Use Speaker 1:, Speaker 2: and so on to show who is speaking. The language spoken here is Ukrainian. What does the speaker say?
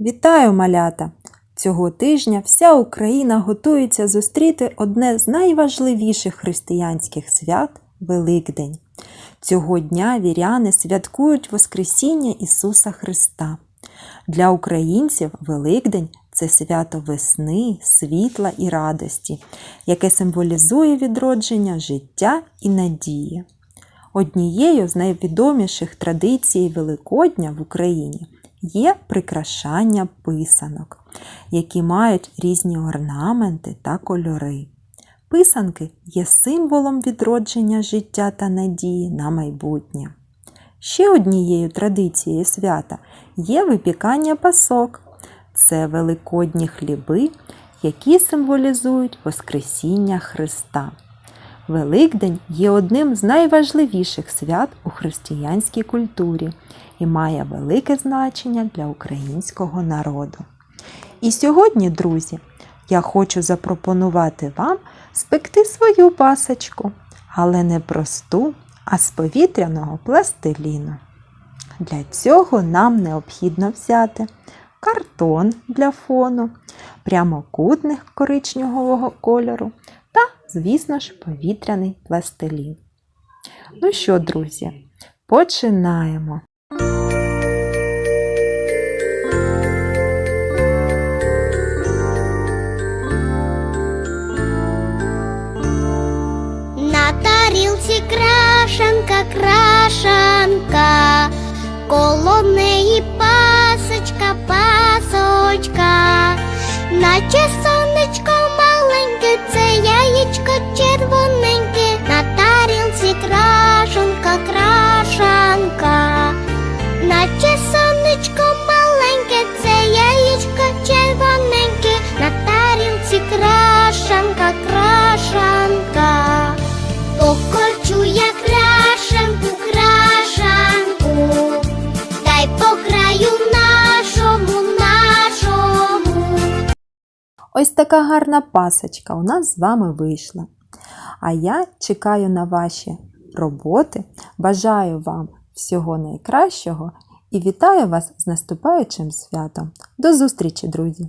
Speaker 1: Вітаю, малята! Цього тижня вся Україна готується зустріти одне з найважливіших християнських свят Великдень. Цього дня віряни святкують Воскресіння Ісуса Христа. Для українців Великдень це свято весни, світла і радості, яке символізує відродження життя і надії. Однією з найвідоміших традицій Великодня в Україні є прикрашання писанок, які мають різні орнаменти та кольори. Писанки є символом відродження життя та надії на майбутнє. Ще однією традицією свята є випікання пасок. Це великодні хліби, які символізують Воскресіння Христа. Великдень є одним з найважливіших свят у християнській культурі і має велике значення для українського народу. І сьогодні, друзі, я хочу запропонувати вам спекти свою пасочку, але не просту, а з повітряного пластиліну. Для цього нам необхідно взяти картон для фону, прямокутник коричневого кольору звісно ж, повітряний пластилін. Ну що, друзі, починаємо.
Speaker 2: На тарілці крашанка, крашанка, коло неї пасочка, пасочка, наче крашанка, наче сонечко маленьке, це яєчко червоненьке, на тарілці крашанка, крашанка. Покорчу я крашенку, дай по нашому, нашому.
Speaker 1: Ось така гарна пасочка у нас з вами вийшла. А я чекаю на ваші роботи, бажаю вам всього найкращого і вітаю вас з наступаючим святом. До зустрічі, друзі!